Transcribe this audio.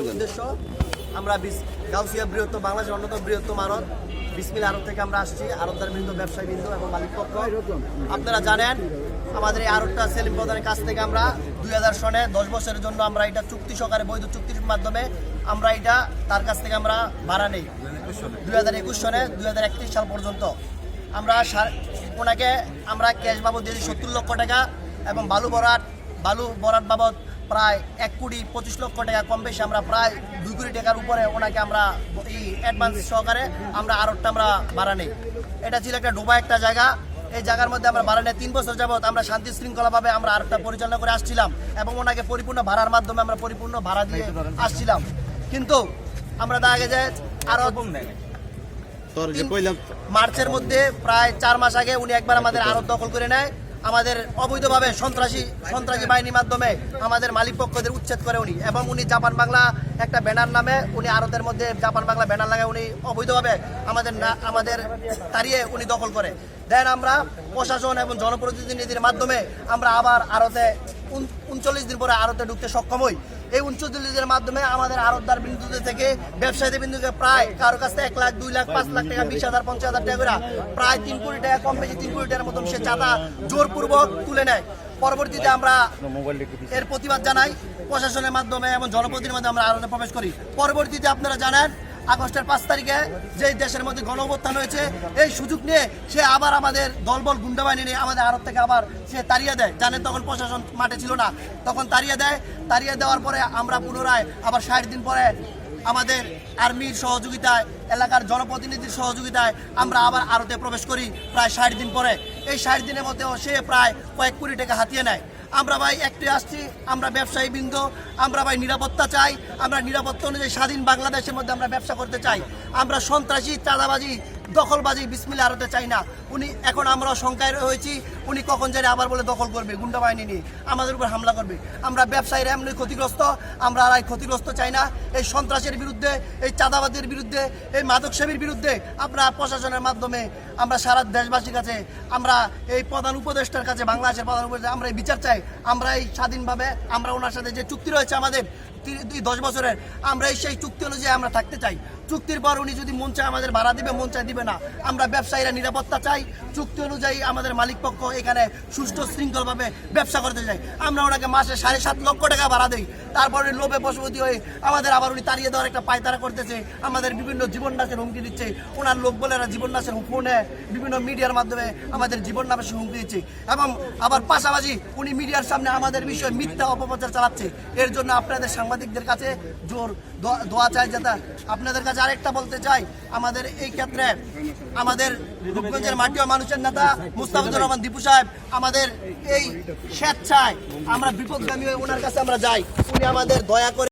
উদ্দেশ্য, আমরা গাউসিয়া বৃহত্তম বাংলাদেশের অন্যতম বৃহত্তম আড়ত বিসমিল আড়ত থেকে আমরা আসছি আড়তদার বৃন্দ ব্যবসায়ী বৃন্দ এবং মালিক পক্ষ। আপনারা জানেন, আমাদের এই আড়তটা সেলিম প্রধানের কাছ থেকে আমরা দুই হাজার সনে দশ বছরের জন্য আমরা এটা চুক্তি সহকারে বৈধ চুক্তির মাধ্যমে আমরা এটা তার কাছ থেকে আমরা ভাড়া নেই। দুই হাজার একুশ সনে দুই হাজার একত্রিশ সাল পর্যন্ত আমরা ওনাকে আমরা ক্যাশ বাবদ দিয়েছি সত্তর লক্ষ টাকা এবং বালু বরাট বালু বরাট বাবদ প্রায় এক কোটি পঁচিশ লক্ষ টাকা কম বেশি আমরা প্রায় দুই কোটি টাকার উপরে ওনাকে আমরা এই অ্যাডভান্স সহকারে আমরা আরোটা আমরা ভাড়া নেই। এটা ছিল একটা ডোবা একটা জায়গা। এই জায়গার মধ্যে আমরা ভাড়া নেই। তিন বছর যাবত আমরা শান্তি শৃঙ্খলাভাবে আমরা আরোটা পরিচালনা করে আসছিলাম এবং ওনাকে পরিপূর্ণ ভাড়ার মাধ্যমে আমরা পরিপূর্ণ ভাড়া দিয়ে আসছিলাম। কিন্তু আমরা দেখা আরও তোর যে কইলাম মার্চের মধ্যে প্রায় চার মাস আগে উনি একবার আমাদের আরত দখল করে নেয়। আমাদের অবৈধভাবে সন্ত্রাসী সন্ত্রাসী বাহিনীর মাধ্যমে আমাদের মালিক পক্ষদের উচ্ছেদ করে উনি এবং উনি জাপান বাংলা একটা ব্যানার নামে উনি আরতের মধ্যে জাপান বাংলা ব্যানার লাগায় উনি অবৈধভাবে আমাদের আমাদের তাড়িয়ে উনি দখল করে। দেন আমরা প্রশাসন এবং জনপ্রতিনিধির মাধ্যমে আমরা আবার আরতে উনচল্লিশ দিন পরে আরতে ঢুকতে সক্ষম হই। এই উনচল্লিশ দিনের মাধ্যমে আমাদের আরতদার বিন্দুতে থেকে ব্যবসায়ীদের বিন্দুকে প্রায় কারও কাছ এক লাখ, দুই লাখ, পাঁচ লাখ টাকা, বিশ হাজার, পঞ্চাশ হাজার টাকা করে প্রায় তিন কোটি টাকা কম বেশি, তিন কোটি টাকার মতন সে চাঁদা জোরপূর্বক তুলে নেয়। পরবর্তীতে আমরা এর প্রতিবাদ জানাই। প্রশাসনের মাধ্যমে এবং জনপ্রতিনিধির মাধ্যমে আমরা আরতে প্রবেশ করি। পরবর্তীতে আপনারা জানেন আগস্টের পাঁচ তারিখে যে দেশের মধ্যে গণ অভ্যুত্থান হয়েছে, এই সুযোগ নিয়ে সে আবার আমাদের দলবল গুন্ডা বাহিনী নিয়ে আমাদের আরত থেকে আবার সে তাড়িয়ে দেয়। জানেন তখন প্রশাসন মাঠে ছিল না। তখন তাড়িয়ে দেয়। তাড়িয়ে দেওয়ার পরে আমরা পুনরায় আবার ষাট দিন পরে আমাদের আর্মির সহযোগিতায়, এলাকার জনপ্রতিনিধির সহযোগিতায় আমরা আবার আরতে প্রবেশ করি প্রায় ষাট দিন পরে। এই ষাট দিনের মধ্যেও সে প্রায় কয়েক কোটি টাকা হাতিয়ে নেয়। আমরা ভাই একটি আসছি, আমরা ব্যবসায়ী বৃন্দ, আমরা ভাই নিরাপত্তা চাই, আমরা নিরাপত্তা অনুযায়ী স্বাধীন বাংলাদেশের মধ্যে আমরা ব্যবসা করতে চাই। আমরা সন্ত্রাসী, চাঁদাবাজি দখলবাজি বিসমিল আরতে চাই না। উনি এখন আমরা শঙ্কায় হয়েছি উনি কখন জানি আবার বলে দখল করবে, গুন্ডা বাহিনী নিয়ে আমাদের উপর হামলা করবে। আমরা ব্যবসায়ীরা এমনি ক্ষতিগ্রস্ত, আমরা আর ক্ষতিগ্রস্ত চাই না। এই সন্ত্রাসের বিরুদ্ধে, এই চাঁদাবাদের বিরুদ্ধে, এই মাদক সেবীর বিরুদ্ধে আমরা প্রশাসনের মাধ্যমে, আমরা সারা দেশবাসীর কাছে, আমরা এই প্রধান উপদেষ্টার কাছে, বাংলাদেশের প্রধান উপদেষ্টা, আমরা এই বিচার চাই। আমরা এই স্বাধীনভাবে, আমরা ওনার সাথে যে চুক্তি রয়েছে আমাদের দশ বছরের, আমরা এই সেই চুক্তি অনুযায়ী আমরা থাকতে চাই। চুক্তির পর উনি যদি মন চায় আমাদের ভাড়া দিবে, মন চায় দিবে না। আমরা ব্যবসায়ীরা নিরাপত্তা চাই, চুক্তি অনুযায়ী আমাদের মালিক পক্ষ এখানে সুষ্ঠু, শৃঙ্খলভাবে ব্যবসা করতে চাই আমরা ওনাকে মাসে সাড়ে সাত লক্ষ টাকা ভাড়া দিই। তারপরে লোভে পশুপতি হয়ে আমাদের আবার উনি তাড়িয়ে দেওয়ার একটা পায়তারা করতেছে। আমাদের বিভিন্ন জীবন নাশের হুমকি দিচ্ছে। ওনার লোক বলে জীবন নাশের ফোনে বিভিন্ন মিডিয়ার মাধ্যমে আমাদের জীবন নাশের হুমকি দিচ্ছে। এবং আবার পাশাপাশি উনি মিডিয়ার সামনে আমাদের বিষয়ে মিথ্যা অপপ্রচার চালাচ্ছে। এর জন্য আপনাদের সাংবাদিকদের কাছে জোর দোয়া- চাই যাতে আপনাদের কাছে আরেকটা বলতে চাই, আমাদের এই ক্ষেত্রে আমাদের রূপগঞ্জের মাটি ও মানুষের নেতা মুস্তাফিজুর রহমান দীপু সাহেব, আমাদের এই স্বেচ্ছায় আমরা বিপদগামী হয়ে ওনার কাছে আমরা যাই। উনি আমাদের দয়া করে